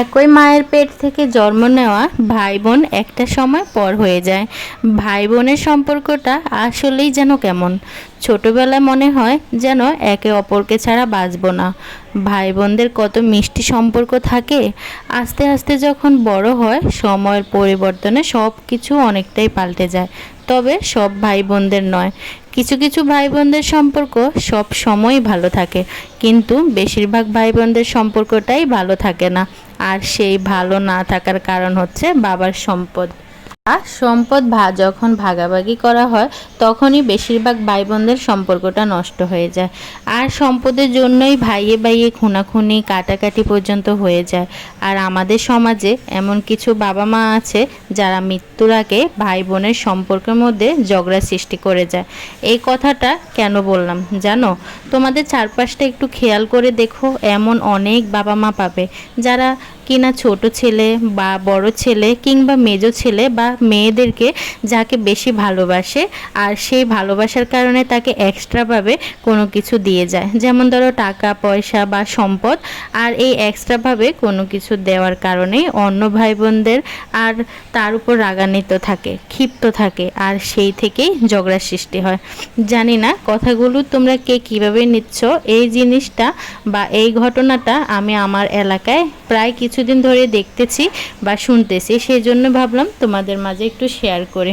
একই মায়ের পেট থেকে জন্ম নেওয়া ভাই বোন একটা সময় পর হয়ে যায়। ভাই বোনের সম্পর্কটা আসলেই যেন কেমন। ছোটবেলায় মনে হয় যেন একে অপরকে ছাড়া বাঁচবো না। ভাই বোনদের কত মিষ্টি সম্পর্ক থাকে, আস্তে আস্তে যখন বড় হয় সময়ের পরিবর্তনে সব কিছু অনেকটাই পাল্টে যায়। তবে সব ভাই বোনদের নয়, কিছু কিছু ভাই বোনদের সম্পর্ক সব সময় ভালো থাকে, কিন্তু বেশিরভাগ ভাই বোনদের সম্পর্কটাই ভালো থাকে না। আর সেই ভালো না থাকার কারণ হচ্ছে বাবার সম্পদ। সম্পদ ভা, যখন ভাগাভাগি করা হয়, তখনই বেশিরভাগ ভাই বোনদের সম্পর্কটা নষ্ট হয়ে যায়। আর সম্পদের জন্যই ভাইয়ে ভাইয়ে খুনাখুনি, কাটাকাটি পর্যন্ত হয়ে যায়। আর আমাদের সমাজে এমন কিছু বাবা মা আছে, যারা মৃত্যুর আগে ভাই বোনের সম্পর্কের মধ্যে ঝগড়া সৃষ্টি করে যায়। এই কথাটা কেন বললাম জানো? তোমাদের চারপাশটা একটু খেয়াল করে দেখো, এমন অনেক বাবা মা পাবে, যারা কিনা ছোট ছেলে বা বড় ছেলে কিংবা মেজো ছেলে বা মেয়েদেরকে যাকে বেশি ভালোবাসে আর সেই ভালোবাসার কারণে তাকে এক্সট্রাভাবে কোনো কিছু দিয়ে যায়। যেমন ধরো টাকা, পয়সা বা সম্পদ আর এই এক্সট্রাভাবে কোনো কিছু দেওয়ার কারণেই অন্য ভাই বোনদের আর তার উপর রাগান্বিত থাকে, ক্ষিপ্ত থাকে আর সেই থেকেই ঝগড়ার সৃষ্টি হয়। জানি না কথাগুলো তোমরা কে কীভাবে নিচ্ছ, এই জিনিসটা বা এই ঘটনাটা আমি আমার এলাকায় প্রায় কিছুদিন ধরে দেখতেছি বা শুনতেছি সেই জন্য ভাবলাম তোমাদের মাঝে একটু শেয়ার করে।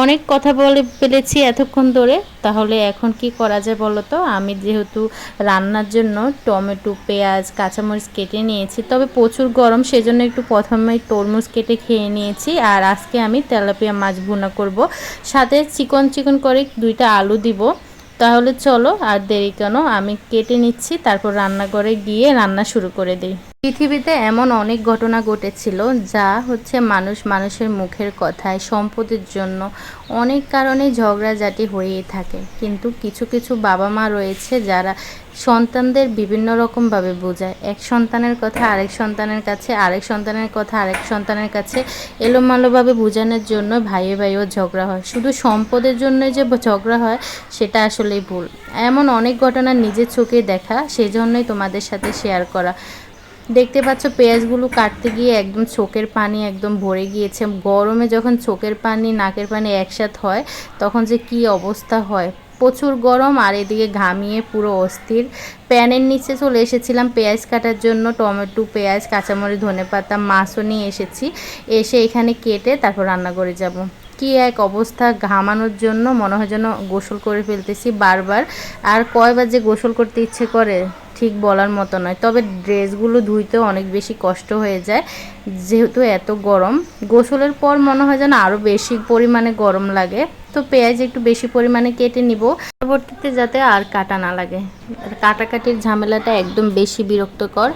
অনেক কথা বলে ফেলেছি এতক্ষণ ধরে, তাহলে এখন কি করা যায় বলো তো? আমি যেহেতু রান্নার জন্য টমেটো, পেঁয়াজ, কাঁচামরিচ কেটে নিয়েছি, তবে প্রচুর গরম, সেজন্য একটু প্রথমে তরমুজ কেটে খেয়ে নিয়েছি, আর আজকে আমি তেলাপিয়া মাছ ভুনা করব। সাথে চিকন চিকন করে দুইটা আলু দিব। তাহলে চলো, আর দেরি কেন, আমি কেটে নিচ্ছি, তারপর রান্নাঘরে গিয়ে রান্না শুরু করে দিই। পৃথিবীতে এমন অনেক ঘটনা ঘটেছিল যা হচ্ছে মানুষ মানুষের মুখের কথায় সম্পদের জন্য অনেক কারণে ঝগড়াঝাটি হয়েই থাকে। কিন্তু কিছু কিছু বাবা মা রয়েছে যারা সন্তানদের বিভিন্ন রকমভাবে বোঝায়। এক সন্তানের কথা আরেক সন্তানের কাছে, আরেক সন্তানের কথা আরেক সন্তানের কাছে এলোমালোভাবে বোঝানোর জন্য ভাইয়ে ভাইও ঝগড়া হয়। শুধু সম্পদের জন্যই যে ঝগড়া হয়, সেটা আসলেই ভুল। এমন অনেক ঘটনা নিজের চোখে দেখা সেই জন্যই তোমাদের সাথে শেয়ার করা। দেখতে পাচ্ছ, পেঁয়াজগুলো কাটতে গিয়ে একদম চোখের পানি একদম ভরে গিয়েছে। গরমে যখন চোখের পানি, নাকের পানি একসাথ হয়, তখন যে কি অবস্থা হয়। প্রচুর গরম আর এদিকে ঘামিয়ে পুরো অস্থির। প্যানের নিচে চলে এসেছিলাম পেঁয়াজ কাটার জন্য। টমেটো, পেঁয়াজ, কাঁচামরিচ ধনে পাতা মাছও নিয়ে এসেছি। এসে এখানে কেটে তারপর রান্না করে যাব। কি এক অবস্থা ঘামানোর জন্য, মনে হয় যেন গোসল করে ফেলতেছি বারবার। আর কয়বার যে গোসল করতে ইচ্ছে করে ঠিক বলার মতো নয়। তবে ড্রেসগুলো ধুইতে অনেক বেশি কষ্ট হয়ে যায়, যেহেতু এত গরম। গোসলের পর মনে হয় যেন আরও বেশি পরিমাণে গরম লাগে। তো পেঁয়াজ একটু বেশি পরিমাণে কেটে নিব। পরবর্তীতে যাতে আর কাটা না লাগে। কাটাকাটির ঝামেলাটা একদম বেশি বিরক্তকর।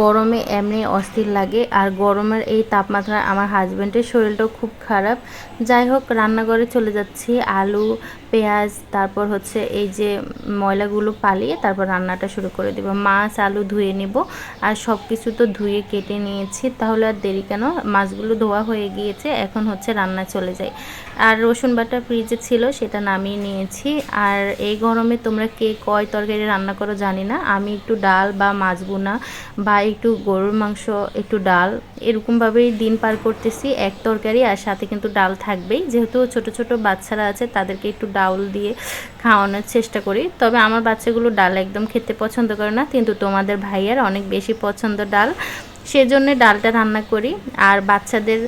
গরমে এমনি অস্থির লাগে। আর গরমের এই তাপমাত্রা আমার হাজব্যান্ডের শরীরটাও খুব খারাপ। যাই হোক, রান্নাঘরে চলে যাচ্ছি। আলু, পেঁয়াজ, তারপর হচ্ছে এই যে ময়লাগুলো পালিয়ে তারপর রান্নাটা শুরু করে দেবো। মাছ, আলু ধুয়ে নিব। আর সব কিছু তো ধুয়ে কেটে নিয়েছি। তাহলে আর দেরি কেন? মাছগুলো ধোয়া হয়ে গিয়েছে। এখন হচ্ছে রান্না চলে যায় আর রসুন বাটা ফ্রিজে ছিল, সেটা নামিয়ে নিয়েছি। আর এই গরমে তোমরা কে কয় তরকারি রান্না করো জানি না। আমি একটু ডাল বা মাছ বোনা বা একটু গরুর মাংস, একটু ডাল এরকমভাবেই দিন পার করতেছি। এক তরকারি আর সাথে কিন্তু ডাল থাকবেই। যেহেতু ছোট ছোট বাচ্চারা আছে, তাদেরকে একটু ডাউল দিয়ে খাওয়ানোর চেষ্টা করি। তবে আমার বাচ্চাগুলো ডাল একদম খেতে পছন্দ করে না, কিন্তু তোমাদের ভাইয়ার অনেক বেশি পছন্দ ডাল। সেজন্য ডালটা রান্না করি। আর বাচ্চাদের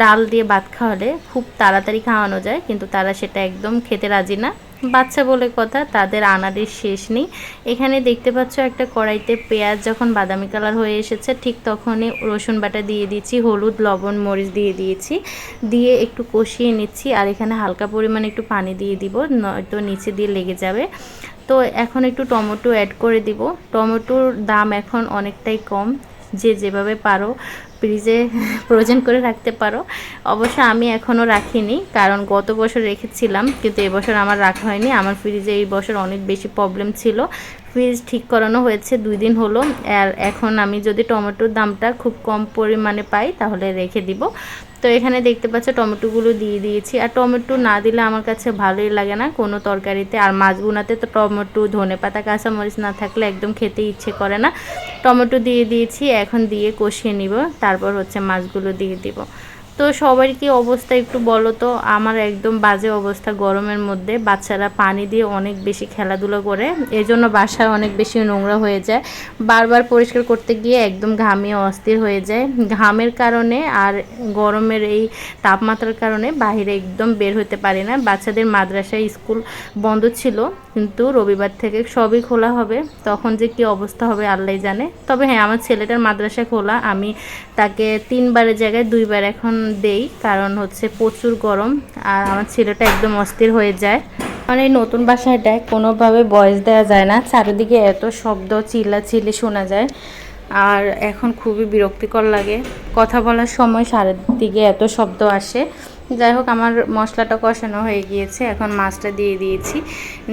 ডাল দিয়ে ভাত খাওয়ালে খুব তাড়াতাড়ি খাওয়ানো যায়, কিন্তু তারা সেটা একদম খেতে রাজি না। বাচ্চা বলে কথা, তাদের আনারের শেষ নেই। এখানে দেখতে পাচ্ছ একটা কড়াইতে পেঁয়াজ যখন বাদামি কালার হয়ে এসেছে, ঠিক তখনই রসুন বাটা দিয়ে দিয়েছি হলুদ, লবণ, মরিচ দিয়ে দিয়েছি। দিয়ে একটু কষিয়ে নিচ্ছি আর এখানে হালকা পরিমাণে একটু পানি দিয়ে দিব, নয়তো নিচে দিয়ে লেগে যাবে। তো এখন একটু টমেটো অ্যাড করে দিব। টমেটোর দাম এখন অনেকটাই কম। যে যেভাবে পারো ফ্রিজে প্রয়োজন করে রাখতে পারো। অবশ্য আমি এখনও রাখিনি, কারণ গত বছর রেখেছিলাম, কিন্তু এবছর আমার রাখা হয়নি। আমার ফ্রিজে এই বছর অনেক বেশি প্রবলেম ছিল। ফ্রিজ ঠিক করানো হয়েছে, দুই দিন হলো। আর এখন আমি যদি টমেটোর দামটা খুব কম পরিমাণে পাই, তাহলে রেখে দিব। তো এখানে দেখতে পাচ্ছ, টমেটোগুলো দিয়ে দিয়েছি। আর টমেটো না দিলে আমার কাছে ভালোই লাগে না কোনো তরকারিতে। আর মাছ গুনাতে তো টমেটো, ধনে পাতা, কাঁচামরিচ না থাকলে একদম খেতে ইচ্ছে করে না। টমেটো দিয়ে দিয়েছি, এখন দিয়ে কষিয়ে নিব। তারপর হচ্ছে মাছগুলো দিয়ে দিব। তো সবার কি অবস্থা একটু বলো তো? আমার একদম বাজে অবস্থা গরমের মধ্যে। বাচ্চারা পানি দিয়ে অনেক বেশি খেলাধুলো করে। এজন্য বাসায় অনেক বেশি নোংরা হয়ে যায়। বারবার পরিষ্কার করতে গিয়ে একদম ঘামিয়ে অস্থির হয়ে যায়। ঘামের কারণে আর গরমের এই তাপমাত্রার কারণে বাইরে একদম বের হতে পারি না। বাচ্চাদের মাদ্রাসায় স্কুল বন্ধ ছিল, কিন্তু রবিবার থেকে সবই খোলা হবে। তখন যে কি অবস্থা হবে আল্লাহ জানে। তবে হ্যাঁ আমার ছেলেটার মাদ্রাসা খোলা। আমি তাকে তিনবারের জায়গায় দুইবার এখন দেই, কারণ হচ্ছে প্রচুর গরম আর আমার ছেলেটা একদম অস্থির হয়ে যায়। মানে এই নতুন বাসাটায় কোনোভাবে বয়স দেওয়া যায় না, চারিদিকে এত শব্দ চিল্লা চিল্লি শোনা যায়। আর এখন খুবই বিরক্তিকর লাগে। কথা বলার সময় চারিদিকে এত শব্দ আসে। যাই হোক, আমার মশলাটা কষানো হয়ে গিয়েছে। এখন মাছটা দিয়ে দিয়েছি।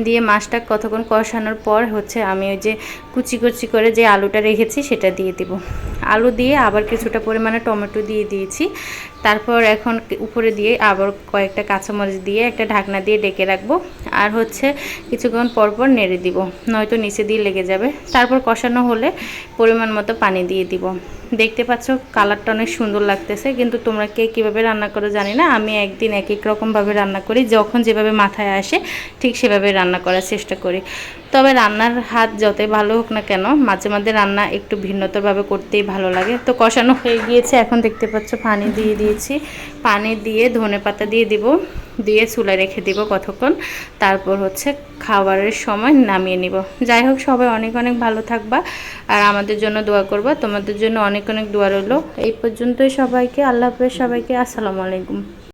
দিয়ে মাছটা কতক্ষণ কষানোর পর হচ্ছে আমি ওই যে কুচি কুচি করে যে আলুটা রেখেছি, সেটা দিয়ে দিব। আলু দিয়ে আবার কিছুটা পরিমাণে টমেটো দিয়ে দিয়েছি। তারপর এখন উপরে দিয়ে আবার কয়েকটা কাঁচামরিচ দিয়ে একটা ঢাকনা দিয়ে ডেকে রাখব। আর হচ্ছে কিছুক্ষণ পর পর নেড়ে দিব, নয়তো নিচে দিয়ে লেগে যাবে। তারপর কষানো হলে পরিমাণ মতো পানি দিয়ে দিব। দেখতে পাচ্ছ, কালারটা অনেক সুন্দর লাগতেছে। কিন্তু তোমরা কে কীভাবে রান্না করো জানি না। আমি একদিন এক এক রকমভাবে রান্না করি, যখন যেভাবে মাথায় আসে ঠিক সেভাবে রান্না করার চেষ্টা করি। তবে রান্নার হাত যতই ভালো হোক না কেন, মাঝে মাঝে রান্না একটু ভিন্নতরভাবে করতেই ভালো লাগে। তো কষানো হয়ে গিয়েছে, এখন দেখতে পাচ্ছ পানি দিয়ে দিয়েছি। পানি দিয়ে ধনে পাতা দিয়ে দিব, দিয়ে চুলা রেখে দিব কতক্ষণ। তারপর হচ্ছে খাবারের সময় নামিয়ে নিব। যাই হোক, সবাই অনেক অনেক ভালো থাকবা আর আমাদের জন্য দোয়া করবা। তোমাদের জন্য অনেক অনেক দোয়া রইল। এই পর্যন্তই সবাইকে, আল্লাহ হাফেজ সবাইকে। আসসালামু আলাইকুম।